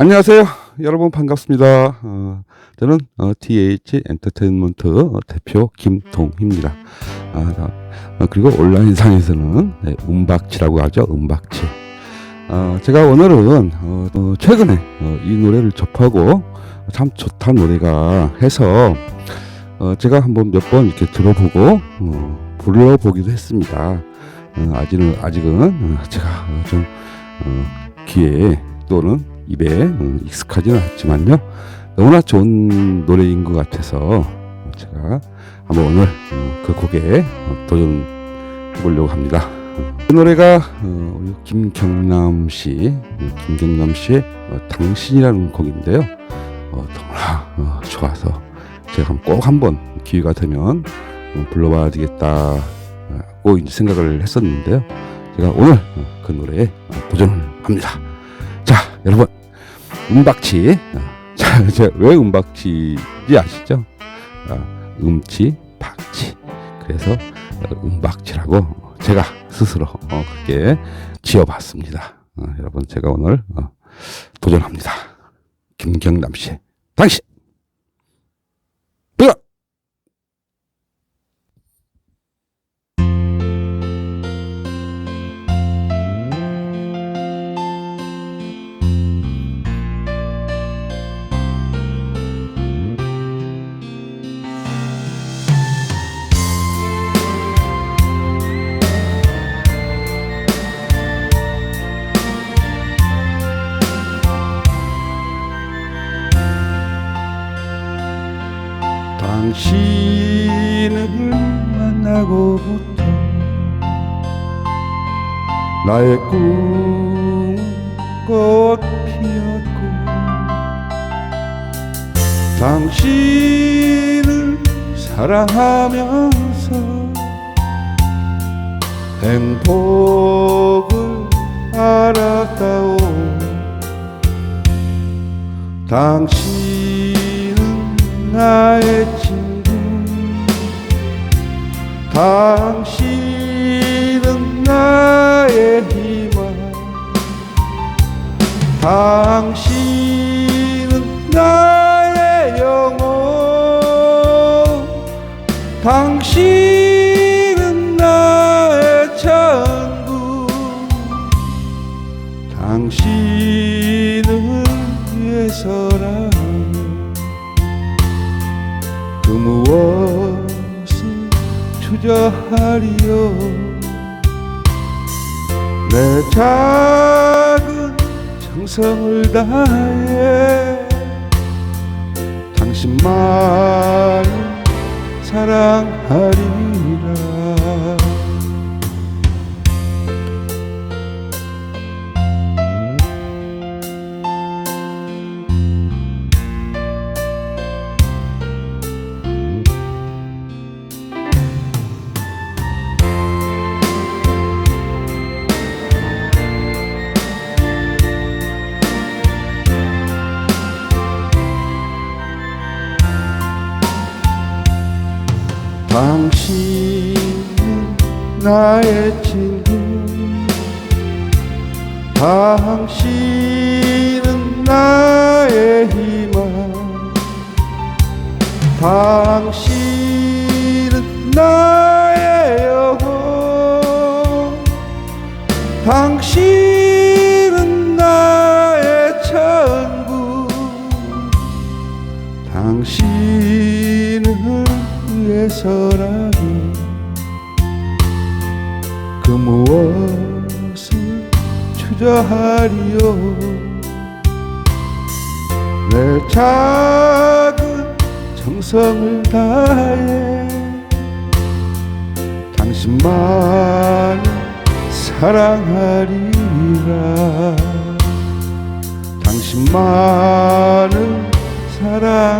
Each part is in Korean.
안녕하세요. 여러분 반갑습니다. 어, 저는 어, TH 엔터테인먼트 어, 대표 김동희입니다. 아, 나- 어, 그리고 온라인상에서는 네, 음박치라고 하죠. 음박치. 어, 제가 오늘은 어, 어, 최근에 어, 이 노래를 접하고 참 좋다 노래가 해서 어, 제가 한번 몇 번 이렇게 들어보고 어, 불러보기도 했습니다. 어, 아직은 아직은 어, 제가 어, 좀 어, 귀에 또는 입에 어, 익숙하지는 않지만요 너무나 좋은 노래인 것 같아서 어, 제가 한번 오늘 어, 그 곡에 어, 도전해 보려고 합니다. 어, 그 노래가 어, 김경남 씨, 어, 김경남 씨의 어, 당신이라는 곡인데요. 어, 너무나 어, 좋아서 제가 꼭 한번 기회가 되면 어, 불러봐야 되겠다고 생각을 했었는데요. 제가 오늘 어, 그 노래에 어, 도전을 합니다. 자, 여러분, 음박치. 어, 자, 왜 음박치인지 아시죠? 어, 음치, 박치. 그래서 어, 음박치라고 제가 스스로 어, 그렇게 지어봤습니다. 어, 여러분, 제가 오늘 어, 도전합니다. 김경남 씨, 당신. 당신을 만나고부터 나의 꿈꽃 피었고 당신을 사랑하면서 행복을 알았다오. 당신은 나의 친구 당신은 나의 희망. 당신은 나의 영혼. 당신은 나의 천국 당신을 위해서라면 그 무엇을 투자하리요? 내 작은 정성을 다해 당신만을 사랑하리라 나의 친구 당신은 나의 희망. 당신은 나의 영혼. 당신은 나의 천국. 당신을 위해서 라도 그 무엇을 투자하리요? 내 작은 정성을 다해 당신만을 사랑하리라. 당신만을 사랑하리라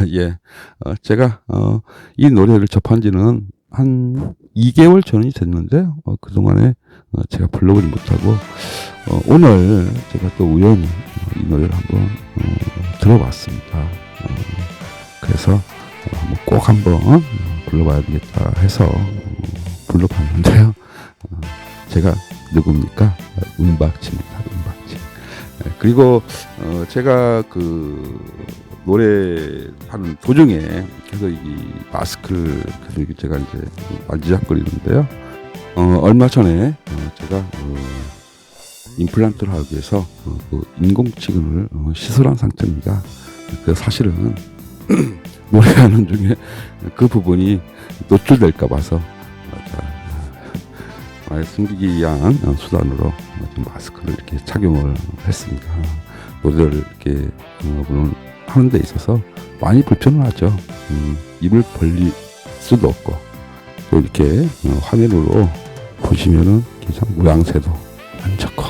예, 어, 제가 어, 이 노래를 접한 지는 한 2개월 전이 됐는데 어, 그동안에 어, 제가 불러보지 못하고 어, 오늘 제가 또 우연히 어, 이 노래를 한번 어, 들어봤습니다. 어, 그래서 어, 한번 꼭 한번 어, 불러봐야 되겠다 해서 어, 불러봤는데요. 어, 제가 누굽니까? 은박지입니다. 은박지. 네, 그리고 어, 제가 그 노래 하는 도중에 계속 이 마스크를 계속 제가 이제 만지작거리는데요. 어, 얼마 전에 어, 제가 어, 임플란트를 하기 위해서 어, 그 인공치근을 어, 시술한 상태입니다. 그 사실은 노래하는 중에 그 부분이 노출될까 봐서 어, 자, 아, 숨기기 위한 어, 수단으로 마스크를 이렇게 착용을 했습니다. 노래를 이렇게 어, 물론 하는 데 있어서 많이 불편을 하죠. 음, 입을 벌릴 수도 없고 또 이렇게 어, 화면으로 보시면은 참 모양새도 안 좋고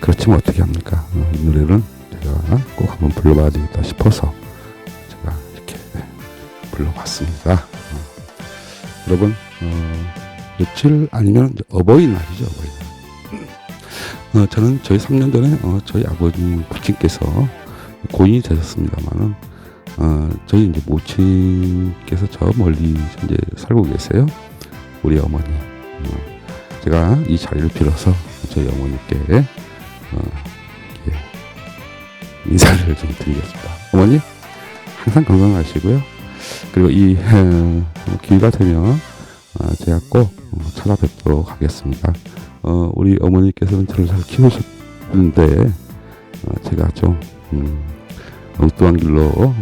그렇지만 어떻게 합니까? 어, 이 노래는 제가 꼭 한번 불러봐야 되겠다 싶어서 제가 이렇게 불러봤습니다. 어, 여러분 어, 며칠 아니면 어버이날이죠 어버이날. 어, 저는 저희 3년 전에 어, 저희 아버지 부친께서 고인이 되셨습니다만은 어, 저희 이제 모친께서 저 멀리 현재 살고 계세요. 우리 어머니. 어, 제가 이 자리를 빌어서 저희 어머니께 어, 이렇게 인사를 좀 드리겠습니다. 어머니 항상 건강하시고요. 그리고 이 어, 기회가 되면 어, 제가 꼭 어, 찾아뵙도록 하겠습니다. 어, 우리 어머니께서는 저를 잘 키우셨는데 어, 제가 좀 음, 엉뚱한 길로 어,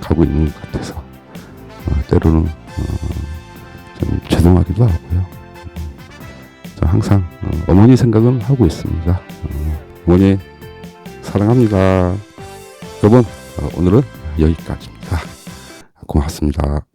가고 있는 것 같아서 어, 때로는 어, 좀 죄송하기도 하고요. 저 항상 어, 머니 생각은 하고 있습니다. 어, 어머니 사랑합니다. 여러분 어, 오늘은 여기까지입니다. 고맙습니다.